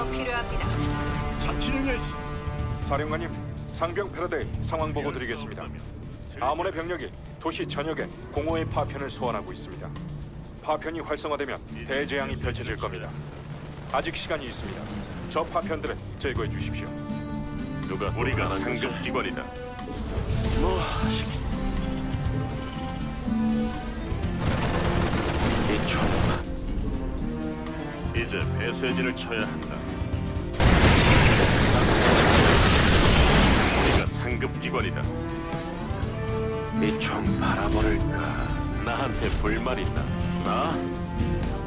더 필요합니다. 자치령의 사령관님, 상병 패러데이 상황 보고 드리겠습니다. 아몬의 병력이 도시 전역에 공허의 파편을 소환하고 있습니다. 파편이 활성화되면 대재앙이 펼쳐질 겁니다. 아직 시간이 있습니다. 저 파편들을 제거해 주십시오. 누가 우리가 상급 기관이다. 뭐 이총 이제 배쇄진을 쳐야 한다. 바라버릴까? 나한테 불만 있나? 나?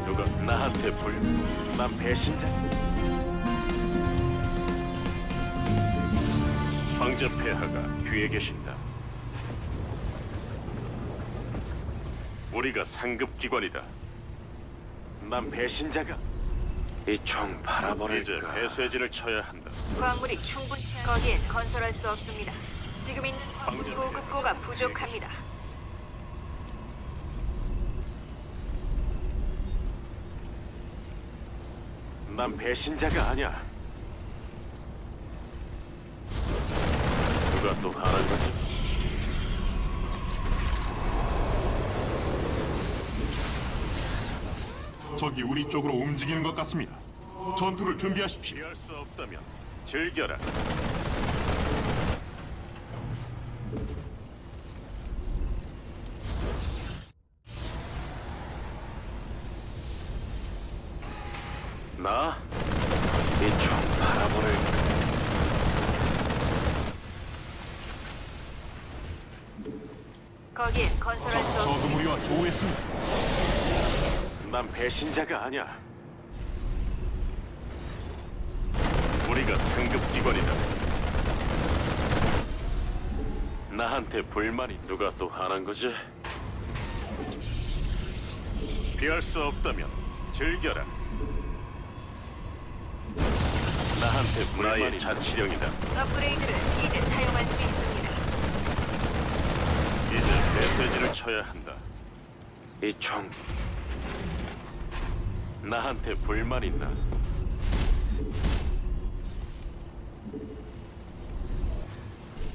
누가 나한테 불? 난 배신자? 황제 폐하가 뒤에 계신다. 우리가 상급 기관이다. 난 배신자가 이총 바라버릴까? 이제 배쇄진을 쳐야 한다. 광물이 충분치 않... 거기엔 건설할 수 없습니다. 지금 있는 광물. 보급고가 부족합니다. 난 배신자가 아니야. 누가 또 하는 거지? 적이 우리 쪽으로 움직이는 것 같습니다. 전투를 준비하십시오. 피할 수 없다면 즐겨라. 나? 이 총 바라보를 거기엔 건설할 수. 적금 우리와 조우했습니다. 난 배신자가 아니야. 우리가 상급 기관이다. 나한테 불만이 누가 또 하는 거지? 피할 수 없다면 즐겨라. 나한테 불만이 자치령이다. 업그레이드를 이제 사용할 수 있습니다. 메시지를 쳐야 한다. 이 총. 나한테 불만 있나?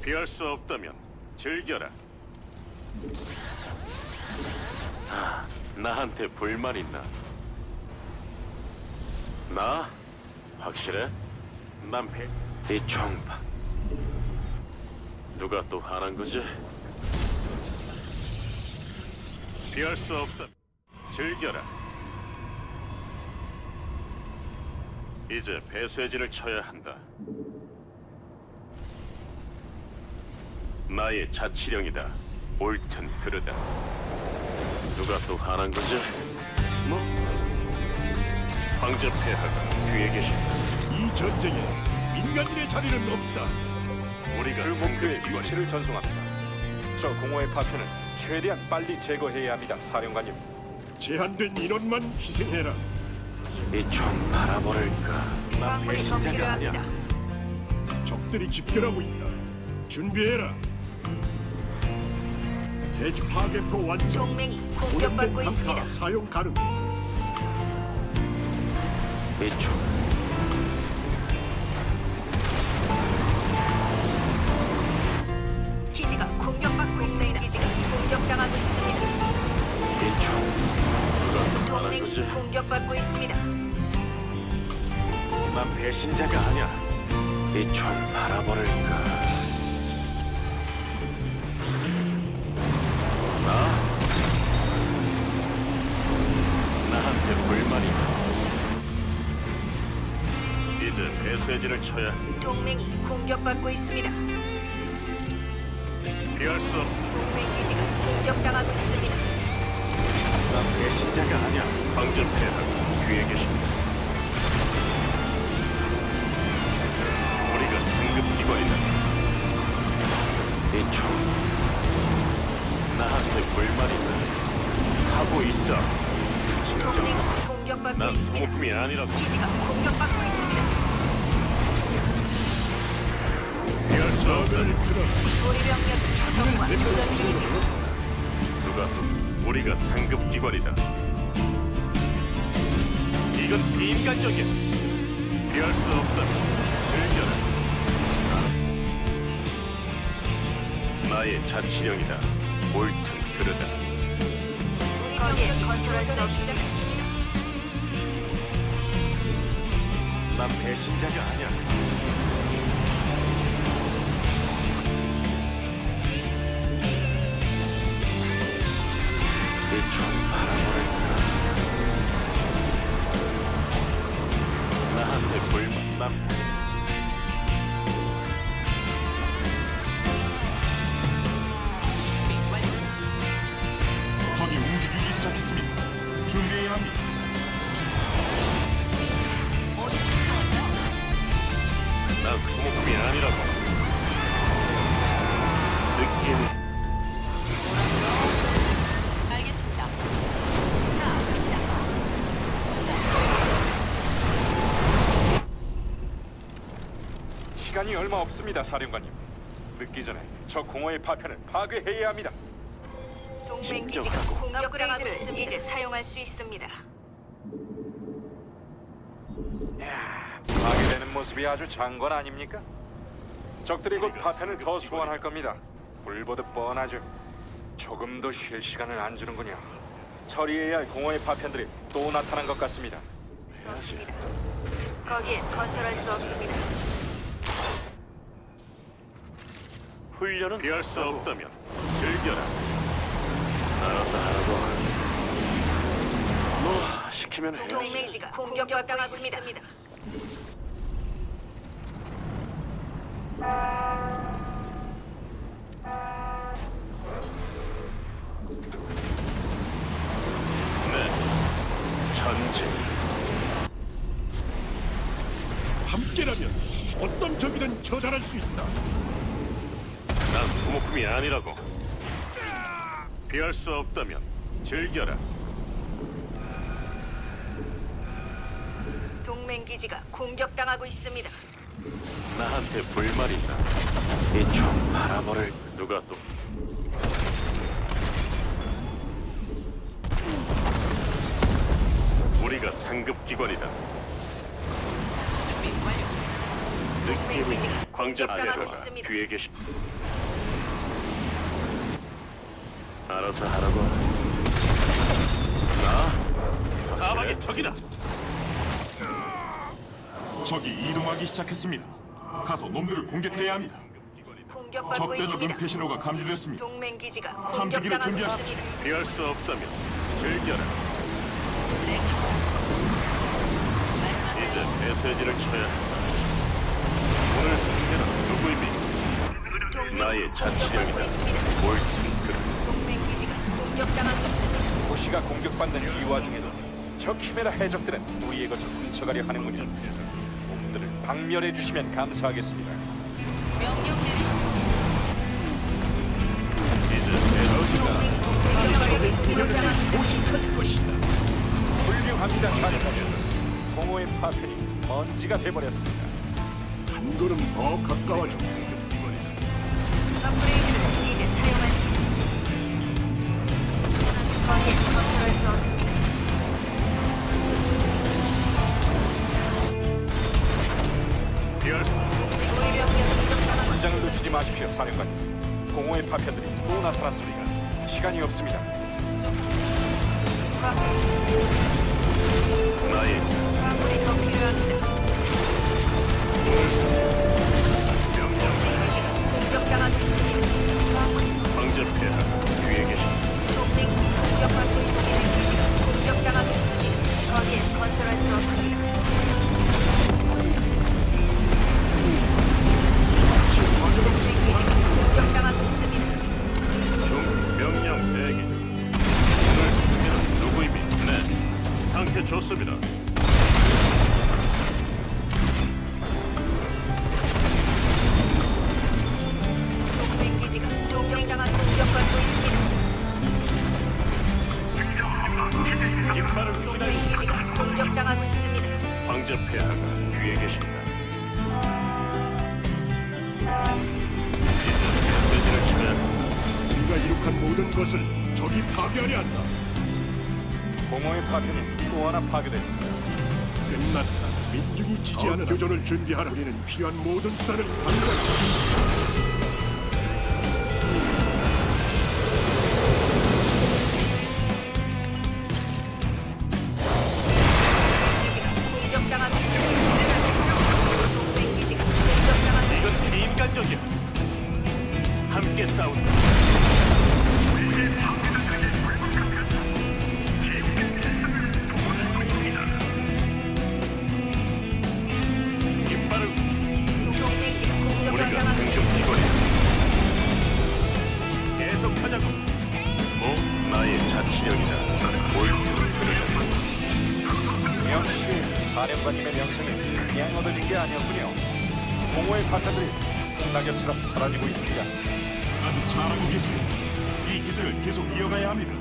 피할 수 없다면 즐겨라. 아, 나한테 불만 있나? 나? 확실해? 난 배... 이 총파. 누가 또 하는 거지? 피할 수 없다. 즐겨라. 이제 배쇄진을 쳐야 한다. 나의 자치령이다. 옳든 그르다. 누가 또 하는 거지? 뭐? 황제 폐하가 뒤에 계신다. 이 전쟁에 민간인의 자리는 없다. 우리가 상급 기관이다. 위치를 전송합니다. 저 공허의 파편을 최대한 빨리 제거해야 합니다, 사령관님. 제한된 인원만 희생해라. 이총 바라버릴까? 난 광물이 더. 필요합니다. 적들이 집결하고 있다. 준비해라. 대지 파괴포 완성. 동맹이 공격받고 있습니다. 강타 사용 가능. 이총 동맹이? 공격받고 있습니다. 난 배신자가 아니야. 이총 바라버릴까? 나? 나한테 불만이 이제 배쇄진을 쳐야 동맹이 공격받고 있습니다. 피할 수 없. 동맹 기지가 공격당하고 있습니다. 난 배신자가 아니야. 폐하가 뒤에 계신다. 우리가 상급 기관이다. 이총 나한테 불만 있나? 하고 있어. 동맹이 공격받고 난 있습니다. 소모품이 아니라고. 기지가 공격받고 있습니다. 없다. 우리 병력이 적과 교전 중입니다. 누가 또 우리가 상급 기관이다. 이건 비인간적이야. 피할 수 없다면 즐겨라. 나의 자치령이다. 옳든 그르다. 거기에 건설할 수 없습니다. 난 배신자가 아니야. 불 시간이 얼마 없습니다, 사령관님. 늦기 전에 저 공허의 파편을 파괴해야 합니다. 동맹 기지가 공격당하고 있습니다. 이제 사용할 수 있습니다. 야, 파괴되는 모습이 아주 장관 아닙니까? 적들이 곧 파편을 더 소환할 겁니다. 불보듯 뻔하죠. 조금도 쉴 시간을 안 주는군요. 처리해야 할 공허의 파편들이 또 나타난 것 같습니다. 없습니다. 거기에 건설할 수 없습니다. 훈련은 피할 수 없다면 즐겨라. 알아서 하라고. 뭐 시키면 해. 동맹 기지가 공격당하고 있습니다. 네. 전진. 함께라면 어떤 적이든 처단할 수 있다. 난 소모품이 아니라고. 피할 수 없다면 즐겨라. 동맹 기지가 공격당하고 있습니다. 나한테 불만 있다. 이총 바라보를 누가 또? 우리가 상급 기관이다. 느낌이 광자 공격당하고 있습니다. 계시. 알아서 하라고. 나 사방의 적이다. 적이 이동하기 시작했습니다. 가서 놈들을 공격해야 합니다. 공격받고 적대적 있습니다. 은폐 신호가 감지됐습니다. 동맹 기지가 탐지기를 공격당하고 준비하십시오. 있습니다. 피할 수 없다면 즐겨라. 이제 메시지를 쳐야 한다. 오늘 상대는 누구입니까? 동맹이 나의 공격받고. 있습니다. 동맹 기지가 공격당하고 있습니다. 도시가 공격받는 이 와중에도 저 키메라 해적들은 우리의 것을 훔쳐가려 하는군요. 놈들을 박멸해 주시면 감사하겠습니다. 공격당하고 있습니다. 것이다. 훌륭합니다, 사령관님. 공허의 파편이 먼지가 돼버렸습니다. 한 걸음 더 가까워져. 업그레이드 긴장을 늦추지 마십시오, 사령관님. 공허의 파편들이 또 나타났습니다. 시간이 없습니다. 나의 광물이 더 필요합니 것을 적이 파괴하려 한다. 공허의 파편이 또 하나 파괴됐습니다. 끝났다. 믿지 산중이 지지 않은 교전을 준비하라. 우리는 필요한 모든 수단을 강구하라. 공격당 낙엽처럼 사라지고 있습니다. 아주 잘하고 계십니다. 이 기세를 계속 이어가야 합니다.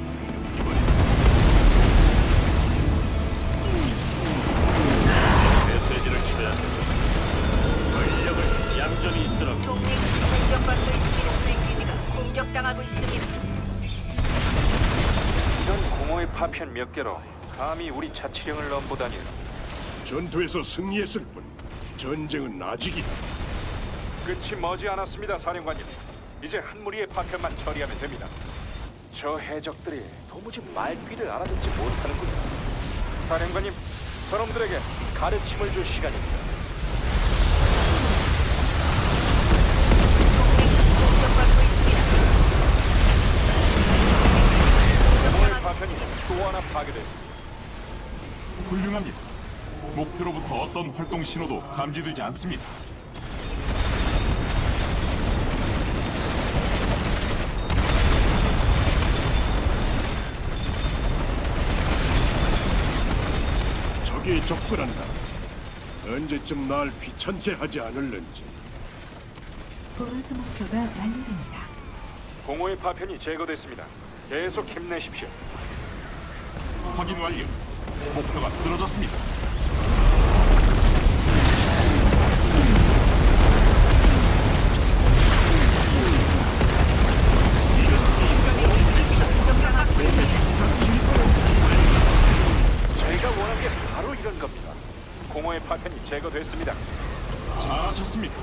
메시지를 쳐야. 전력을 얌전히 있으라고. 동맹 공격받고 있습니다. 동맹 기지가 공격당하고 있습니다. 이런 공허의 파편 몇 개로 감히 우리 자치령을 넘보다니 전투에서 승리했을 뿐 전쟁은 아직이다. 끝이 머지 않았습니다, 사령관님. 이제 한 무리의 파편만 처리하면 됩니다. 저 해적들이 도무지 말귀를 알아듣지 못하는군요. 사령관님, 저놈들에게 가르침을 줄 시간입니다. 공격당하고 파편이 또 하나 파괴됐습니다. 훌륭합니다. 목표로부터 어떤 활동 신호도 감지되지 않습니다. 적이 접근한다. 언제쯤 날 귀찮게 하지 않을는지. 보너스 목표가 완료됩니다. 공허의 파편이 제거됐습니다. 계속 힘내십시오. 확인 완료. 목표가 쓰러졌습니다. 원한 게 바로 이런 겁니다. 공허의 파편이 제거됐습니다. 잘하셨습니다.